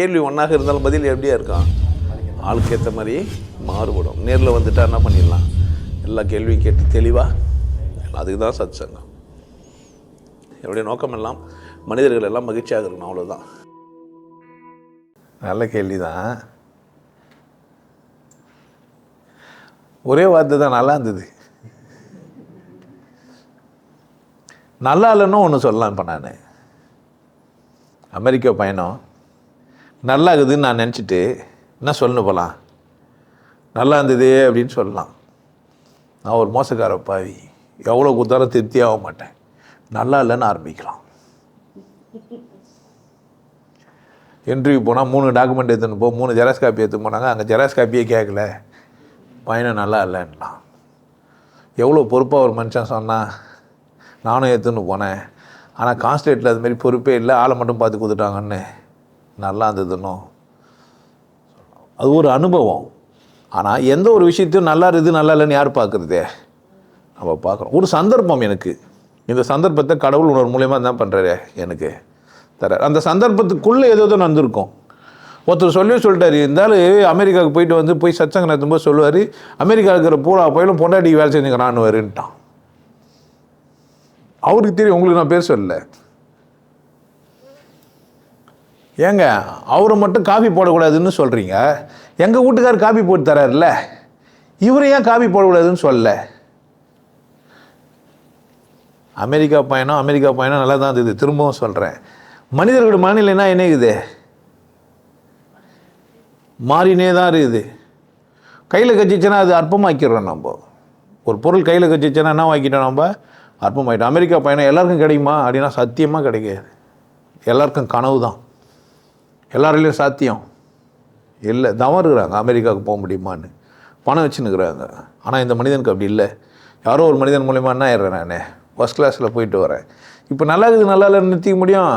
கேள்வி ஒன்றாக இருந்தாலும் பதில் எப்படியா இருக்கான் ஆளுக்கு ஏற்ற மாதிரி மாறுபடும். நேரில் வந்துட்டா என்ன பண்ணிடலாம்? எல்லா கேள்வியும் கேட்டு தெளிவாக அதுக்கு தான் சத் சங்கம் என்னுடைய நோக்கம் எல்லாம் மனிதர்கள் எல்லாம் மகிழ்ச்சியாக இருக்கணும் அவ்வளோதான் நல்ல கேள்வி தான் ஒரே வார்த்தை தான் நல்லா இருந்தது. நல்லா இல்லைன்னு ஒன்று சொல்லலாம் இப்போ நான். அமெரிக்கா பயணம். நல்லா இருக்குதுன்னு நான் நினச்சிட்டு என்ன சொல்லணும் போகலாம் நல்லா இருந்ததே அப்படின்னு சொல்லலாம். நான் ஒரு மோசக்கார பாவி. எவ்வளோ கொடுத்தாலும் திருப்தி ஆக மாட்டேன். நல்லா இல்லைன்னு ஆரம்பிக்கலாம். இன்டர்வியூ போனால் மூணு டாக்குமெண்ட் எடுத்துன்னு போ மூணு ஜெராக்ஸ் காப்பி எடுத்து போனாங்க. அங்கே ஜெராக்ஸ் காப்பியே கேட்கல பையனை நல்லா இல்லைன்னுலாம். எவ்வளோ பொறுப்பாக ஒரு மனுஷன் சொன்னால் நானும் எடுத்துன்னு போனேன். ஆனால் கான்ஸ்டேட்டில் அதுமாரி பொறுப்பே இல்லை. ஆளை மட்டும் பார்த்து கொடுத்துட்டாங்கன்னு. நல்லா இருந்ததுன்னு அது ஒரு அனுபவம். ஆனால் எந்த ஒரு விஷயத்தையும் நல்லா இருக்குது நல்லா இல்லைன்னு யார் பார்க்குறதே? நம்ம பார்க்குறோம். ஒரு சந்தர்ப்பம் எனக்கு. இந்த சந்தர்ப்பத்தை கடவுள் உணர்வு மூலயமா தான் பண்ணுறாரு எனக்கு. தர அந்த சந்தர்ப்பத்துக்குள்ளே ஏதோ ஏதோ நடந்திருக்கும் ஒருத்தர் சொல்லி சொல்லிட்டாரு இருந்தாலும் அமெரிக்காவுக்கு போயிட்டு வந்து போய் சச்சங்க நடத்தும்போது சொல்லுவார் அமெரிக்கா இருக்கிற பூரா போயிலும் பொண்டாட்டி வேலை செஞ்சுக்கிறான்னு வருன்ட்டான் அவருக்கு தெரியும் உங்களுக்கு நான் பேர் சொல்லலை. ஏங்க அவரை மட்டும் காஃபி போடக்கூடாதுன்னு சொல்கிறீங்க எங்கள் வீட்டுக்கார் காஃபி போட்டு தராருல்ல? இவரை ஏன் காஃபி போடக்கூடாதுன்னு சொல்லலை? அமெரிக்கா பயணம் அமெரிக்கா பயணம் நல்லா தான் இருந்தது. திரும்பவும் சொல்கிறேன் மனிதர்களோட மனநிலைனா என்ன இருக்குது? மாறினே தான் இருக்குது. கையில் கச்சிச்சுன்னா அது அற்பமாக்கிடுறோம் நம்ம. ஒரு பொருள் கையில் கச்சிச்சுன்னா என்ன வாங்கிட்டோம் நம்ம? அற்பமாயிட்டோம். அமெரிக்கா பயணம் எல்லாருக்கும் கிடைக்குமா? அப்படின்னா சத்தியமாக கிடைக்காது. எல்லாருக்கும் கனவு தான் எல்லாரிலையும் சாத்தியம். இல்லை தவம் இருக்கிறாங்க அமெரிக்காவுக்கு போக முடியுமான்னு. பணம் வச்சுன்னுக்குறாங்க. ஆனால் இந்த மனிதனுக்கு அப்படி இல்லை. யாரோ ஒரு மனிதன் மூலிமா என்ன ஆயிடுறேன் நான்? ஃபஸ்ட் கிளாஸில் போயிட்டு வரேன். இப்போ நல்லா இருக்குது நல்லா இல்லைன்னு நிறுத்திக்க முடியும்?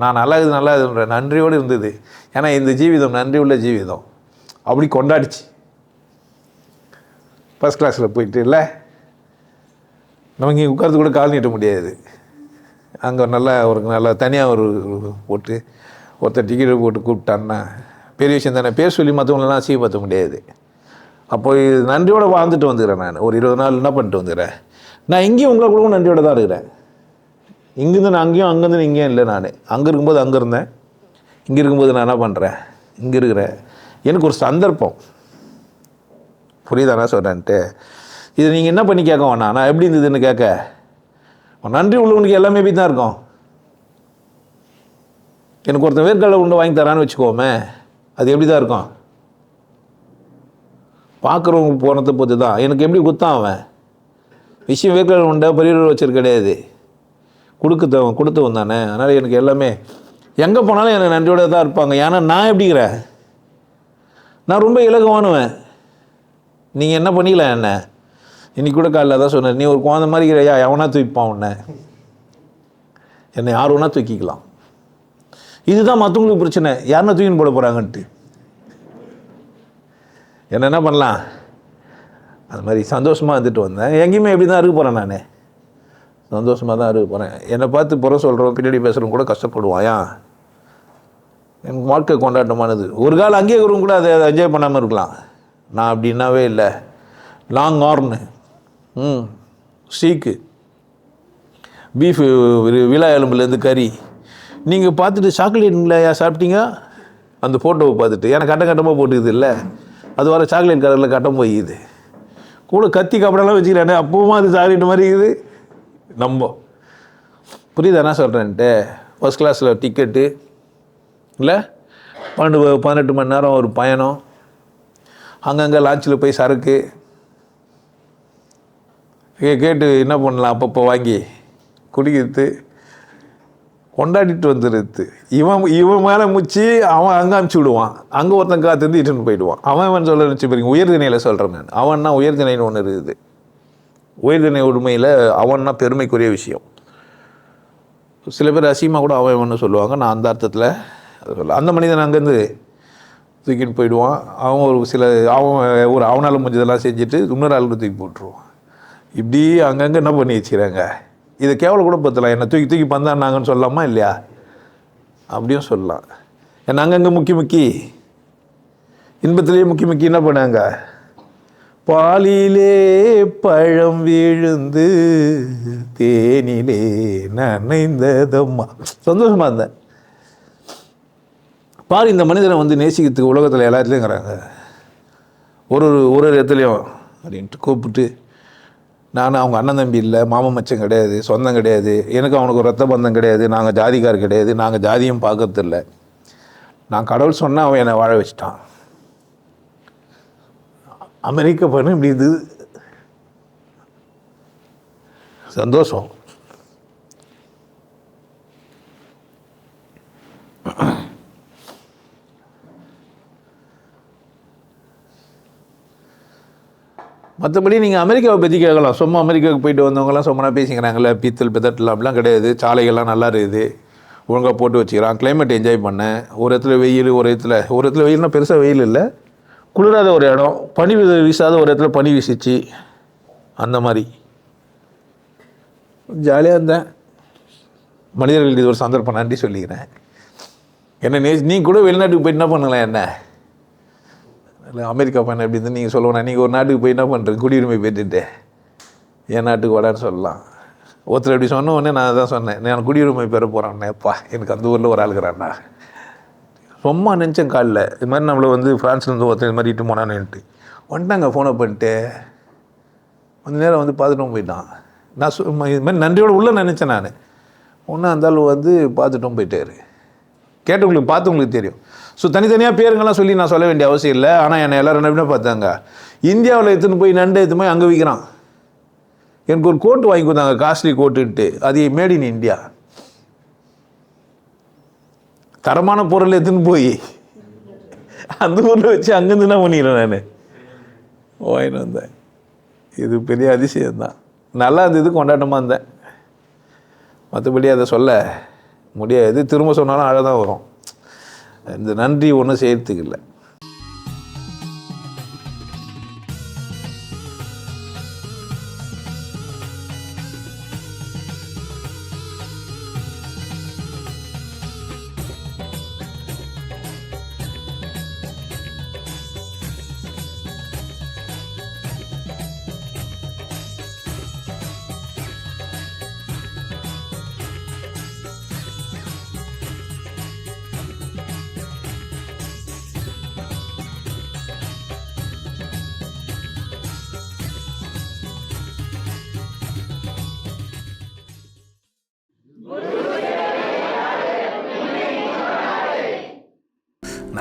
நான் நல்லா இருக்குது நல்லா இதுன்ற நன்றியோடு இருந்தது. ஏன்னா இந்த ஜீவிதம் நன்றி உள்ள ஜீவிதம். அப்படி கொண்டாடிச்சு. ஃபஸ்ட் கிளாஸில் போயிட்டு இல்லை? நம்ம இங்கே உட்கார்ந்து கூட கால் நீட்ட முடியாது. அங்கே நல்லா ஒரு நல்லா தனியாக ஒரு போட்டு ஒருத்தர் டிக்கெட் போட்டு கூப்பிட்டான்னா பெரிய விஷயம் தானே பேர் சொல்லி மற்றவங்களெல்லாம் அசிங்கப்படுத்த முடியாது. அப்போ இது நன்றியோடு வாழ்ந்துட்டு வந்துக்கிறேன் நான். ஒரு இருபது நாள் என்ன பண்ணிட்டு வந்துக்கிறேன்? நான் இங்கேயும் உங்களை கூட நன்றியோட தான் இருக்கிறேன். இங்கேருந்து நான் அங்கேயும் அங்கேருந்து இங்கேயும் இல்லை நான். அங்கே இருக்கும்போது அங்கே இருந்தேன். இங்கே இருக்கும்போது நான் என்ன பண்ணுறேன் இங்கே இருக்கிறேன். எனக்கு ஒரு சந்தர்ப்பம். புரியுதா சொல்கிறேன்ட்டு இது நீங்கள் என்ன பண்ணி கேட்க வேணாம்? நான் எப்படி இருந்ததுன்னு கேட்க. நன்றி உள்ளவனுக்கு எல்லாமே இப்படி தான் இருக்கும். எனக்கு ஒருத்தன் வேர்க்கடலை உண்டு வாங்கி தரான்னு வச்சுக்கோமே அது எப்படி தான் இருக்கும்? பார்க்குறவங்க போனதை பொறுத்து தான் எனக்கு எப்படி குத்தான் அவன்? விஷயம் வேர்க்கடலை உண்டை பெரியவர் வச்சது கிடையாது. கொடுக்குத்தவன் கொடுத்தவன் தானே. அதனால் எனக்கு எல்லாமே எங்கே போனாலும் எனக்கு நன்றியோட தான் இருப்பாங்க. ஏன்னா நான் எப்படிங்கிறேன்? நான் ரொம்ப இலகுவானுவேன். நீங்கள் என்ன பண்ணிக்கலாம் என்ன? இன்னைக்கு கூட காலைல தான் சொன்னேன் நீ ஒரு குழந்த மாதிரி இருக்கிறையா? எவனா தூக்கிப்பான் உன்னை? என்னை யார் வேணா தூக்கிக்கலாம். இதுதான் மற்றவங்களுக்கு பிரச்சனை. யாருன்னா தூக்கின்னு போட போகிறாங்கன்ட்டு என்ன என்ன பண்ணலாம்? அது மாதிரி சந்தோஷமாக இருந்துட்டு வந்தேன். எங்கேயுமே எப்படி தான் இருக்க போகிறேன் நான். சந்தோஷமாக தான் இருக்க போகிறேன் என்னை பார்த்து புற சொல்கிறோம் பின்னாடி பேசுகிறவங்க கூட கஷ்டப்படுவாயா? ஏன் எனக்கு வாழ்க்கை கொண்டாட்டமானது. ஒரு காலம் அங்கேயே இருக்கிறவங்க கூட அதை என்ஜாய் பண்ணாமல் இருக்கலாம். நான் அப்படின்னாவே இல்லை. லாங் ஆர்னு ம். சீக்கு பீஃப் விழா எலும்புலேருந்து கறி. நீங்கள் பார்த்துட்டு சாக்லேட்டுங்களா சாப்பிட்டீங்க? அந்த ஃபோட்டோவை பார்த்துட்டு. ஏன்னா கட்ட கட்டமாக போட்டுக்குது இல்லை. அது வர சாக்லேட் கலரில் கட்டம் போய்க்குது. கூட கத்தி கப்படெல்லாம் வச்சுக்கிறானே அப்பவும் அது சாக்லேட் மாதிரி இருக்குது. நம்ம. புரியுதா என்ன சொல்கிறேன்ட்டு ஃபஸ்ட் கிளாஸில் டிக்கெட்டு இல்லை? பன்னெண்டு பதினெட்டு மணி நேரம் ஒரு பயணம். அங்கங்கே லான்ச்சில் போய் சரக்கு. கேட்டு என்ன பண்ணலாம்? அப்பப்போ வாங்கி குடிக்கிறது. கொண்டாடிட்டு வந்துடுது இவன் இவன் மேலே முச்சு அவன் அங்கே அமுச்சு விடுவான். அங்கே ஒருத்தன் காத்திருந்து இட்டுன்னு போயிடுவான். அவன் அவன் சொல்ல நினச்சி பாருங்க உயர்திணையில் சொல்கிறேன் நான். அவன்னா உயர்திணைன்னு ஒன்று இருக்குது. உயர்திணை உரிமையில் அவன்னா பெருமைக்குரிய விஷயம். சில பேர் அசிங்கமாக கூட அவன் இவன்னு சொல்லுவாங்க. நான் அந்த அர்த்தத்தில் அதை சொல்ல அந்த மனிதன் அங்கேருந்து தூக்கிட்டு போயிடுவான். அவன் ஒரு சில அவன் ஒரு அவனால் முடிஞ்சதெல்லாம் செஞ்சுட்டு இன்னொரு ஆளுக்கு தூக்கி போட்டுருவான். இப்படி அங்கங்கே என்ன பண்ணி வச்சுக்கிறாங்க? இதை கேவல கூட பத்தலாம் என்னை தூக்கி தூக்கி பந்தான்னாங்கன்னு சொல்லலாமா இல்லையா? அப்படியும் சொல்லலாம். ஏன்னா அங்கங்கே முக்கி முக்கி? இன்பத்திலேயே முக்கி முக்கி என்ன பண்ணாங்க? பாலிலே பழம் விழுந்து தேனிலே நனைந்ததம்மா. சந்தோஷமாக இருந்தேன். பாரு இந்த மனிதனை வந்து நேசிக்கிறதுக்கு உலகத்தில் எல்லாத்துலேயுங்கிறாங்க ஒரு ஒரு ஒரு இடத்துலையும் அப்படின்ட்டு கூப்பிட்டு நான் அவங்க அண்ணன் தம்பி இல்லை மாமன் மச்சம் கிடையாது சொந்தம் கிடையாது எனக்கு அவனுக்கு ரத்த பந்தம் கிடையாது நாங்கள் ஜாதிக்கார் கிடையாது நாங்கள் ஜாதியும் பார்க்கறதில்ல நான் கடவுள் சொன்னால் அவன் என்னை வாழ வச்சிட்டான். அமெரிக்க பண்ணு இப்படி இது. சந்தோஷம். மற்றபடி நீங்கள் அமெரிக்காவை பற்றி கேட்கலாம். சும்மா அமெரிக்காவுக்கு போயிட்டு வந்தவங்கலாம் சும்மா பேசிக்கிறாங்கல்ல பீத்தல் பித்தட்டல் அப்படிலாம் கிடையாது. சாலைகள்லாம் நல்லா இருக்குது. ஒழுங்காக போட்டு வச்சுக்கிறான். கிளைமேட் என்ஜாய் பண்ணேன் ஒரு இடத்துல வெயில் ஒரு இடத்துல ஒரு இடத்துல வெயில்னா பெருசாக வெயில் இல்லை. குளிராத ஒரு இடம். பனி வீசாத ஒரு இடத்துல பனி வீசிச்சு. அந்த மாதிரி. ஜாலியாக இருந்தேன். மனிதர்களுக்கு இது ஒரு சந்தர்ப்பம். நன்றி சொல்லிக்கிறேன். என்ன நே நீ கூட வெளிநாட்டுக்கு போய் என்ன பண்ணலாம் என்ன? இல்லை அமெரிக்கா பயணம் எப்படி இருந்து நீங்கள் சொல்லணும் நீங்கள் ஒரு நாட்டுக்கு போய் என்ன பண்ணுறது குடியுரிமை பெற்றுட்டு என் நாட்டுக்கு வடான்னு சொல்லலாம். ஒருத்தர் எப்படி சொன்ன உடனே நான் அதான் சொன்னேன். நான் குடியுரிமை பெற போகிறேன்னேப்பா எனக்கு அந்த ஊரில் ஒரு ஆளுக்குறாண்ணா சும்மா நினச்சேன் காலில். இது மாதிரி நம்மளை வந்து ஃப்ரான்ஸ்லேருந்து ஒருத்தர் இது மாதிரி இட்டு போனான்னுட்டு. வந்துட்டாங்க ஃபோனை பண்ணிட்டு. கொஞ்ச நேரம் வந்து பார்த்துட்டும் போயிட்டான். நான் இது மாதிரி நன்றியோடு உள்ளே நினச்சேன் நான். ஒன்றா இருந்தாலும் வந்து பார்த்துட்டும் போயிட்டாரு. கேட்டவங்களுக்கு பார்த்தவங்களுக்கு தெரியும். ஸோ தனித்தனியாக பேருங்கெல்லாம் சொல்லி நான் சொல்ல வேண்டிய அவசியம் இல்லை. ஆனால் என்னை எல்லோரும் என்ன பார்த்தாங்க. இந்தியாவில் எடுத்துன்னு போய் நண்டு எடுத்து போய் அங்கே விற்கிறான் எனக்கு ஒரு கோட் வாங்கி கொடுத்தாங்க. காஸ்ட்லி கோட்டுன்ட்டு. அது மேட் இன் இந்தியா தரமான பொருள் எடுத்துன்னு போய் அந்த ஊரில் வச்சு அங்கேருந்து என்ன பண்ணிக்கிறேன் நான்? வாங்கிட்டு வந்தேன். இது பெரிய அதிசயம்தான். நல்லா இருந்தது கொண்டாட்டமாக இருந்தேன். மற்றபடி அதை சொல்ல முடியாது. திரும்ப சொன்னாலும் அழகாக வரும். இந்த நன்றி ஒன்றும் செய்யறதுக்கு இல்லை